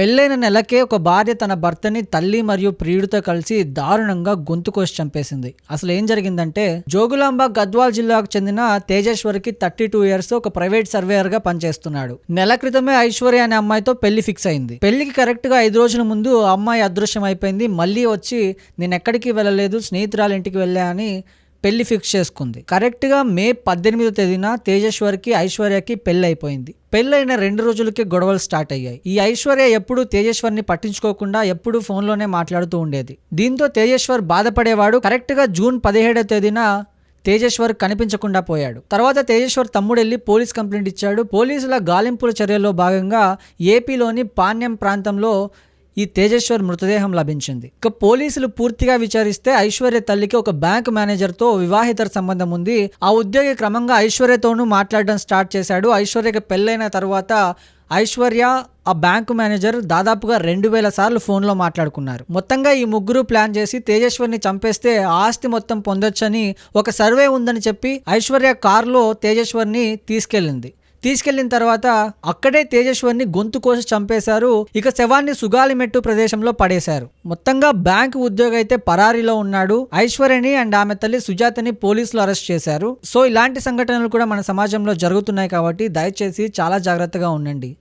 పెళ్ళైన నెలకే ఒక భార్య తన భర్తని తల్లి మరియు ప్రియుడితో కలిసి దారుణంగా గొంతు కోసి చంపేసింది. అసలు ఏం జరిగిందంటే జోగులాంబ గద్వాల్ జిల్లాకు చెందిన తేజేశ్వరికి థర్టీ టూ ఇయర్స్ ఒక ప్రైవేట్ సర్వేయర్గా పనిచేస్తున్నాడు. నెల క్రితమే ఐశ్వర్య అనే అమ్మాయితో పెళ్ళి ఫిక్స్ అయింది. పెళ్ళికి కరెక్ట్గా ఐదు రోజుల ముందు అమ్మాయి అదృశ్యం అయిపోయింది మళ్ళీ వచ్చి నేను ఎక్కడికి వెళ్ళలేదు స్నేహితురాల ఇంటికి వెళ్ళా అని పెళ్ళి ఫిక్స్ చేసుకుంది. కరెక్ట్గా మే పద్దెనిమిదో తేదీన తేజేశ్వర్కి ఐశ్వర్యకి పెళ్ళి అయిపోయింది. పెళ్ళైన రెండు రోజులకి గొడవలు స్టార్ట్ అయ్యాయి. ఈ ఐశ్వర్య ఎప్పుడు తేజేశ్వర్ని పట్టించుకోకుండా ఎప్పుడు ఫోన్లోనే మాట్లాడుతూ ఉండేది. దీంతో తేజేశ్వర్ బాధపడేవాడు. కరెక్ట్గా జూన్ పదిహేడో తేదీన తేజేశ్వర్ కనిపించకుండా పోయాడు. తర్వాత తేజేశ్వర్ తమ్ముడెళ్ళి పోలీస్ కంప్లైంట్ ఇచ్చాడు. పోలీసుల గాలింపుల చర్యల్లో భాగంగా ఏపీలోని పాణ్యం ప్రాంతంలో ఈ తేజేశ్వర్ మృతదేహం లభించింది. ఇక పోలీసులు పూర్తిగా విచారిస్తే ఐశ్వర్య తల్లికి ఒక బ్యాంక్ మేనేజర్తో వివాహితర సంబంధం ఉంది. ఆ ఉద్యోగి క్రమంగా ఐశ్వర్యతోనూ మాట్లాడడం స్టార్ట్ చేశాడు. ఐశ్వర్యకి పెళ్ళైన తర్వాత ఐశ్వర్య ఆ బ్యాంకు మేనేజర్ దాదాపుగా రెండు వేల సార్లు ఫోన్లో మాట్లాడుకున్నారు. మొత్తంగా ఈ ముగ్గురు ప్లాన్ చేసి తేజేశ్వర్ని చంపేస్తే ఆస్తి మొత్తం పొందొచ్చని ఒక సర్వే ఉందని చెప్పి ఐశ్వర్య కారులో తేజేశ్వర్ని తీసుకెళ్ళింది. తీసుకెళ్ళిన తర్వాత అక్కడే తేజేశ్వర్ని గొంతు కోసి చంపేశారు. ఇక శవాన్ని సుగాలిమెట్టు ప్రదేశంలో పడేశారు. మొత్తంగా బ్యాంక్ ఉద్యోగి అయితే పరారీలో ఉన్నాడు. ఐశ్వర్యని అండ్ ఆమె తల్లి సుజాతని పోలీసులు అరెస్ట్ చేశారు. సో ఇలాంటి సంఘటనలు కూడా మన సమాజంలో జరుగుతున్నాయి కాబట్టి దయచేసి చాలా జాగ్రత్తగా ఉండండి.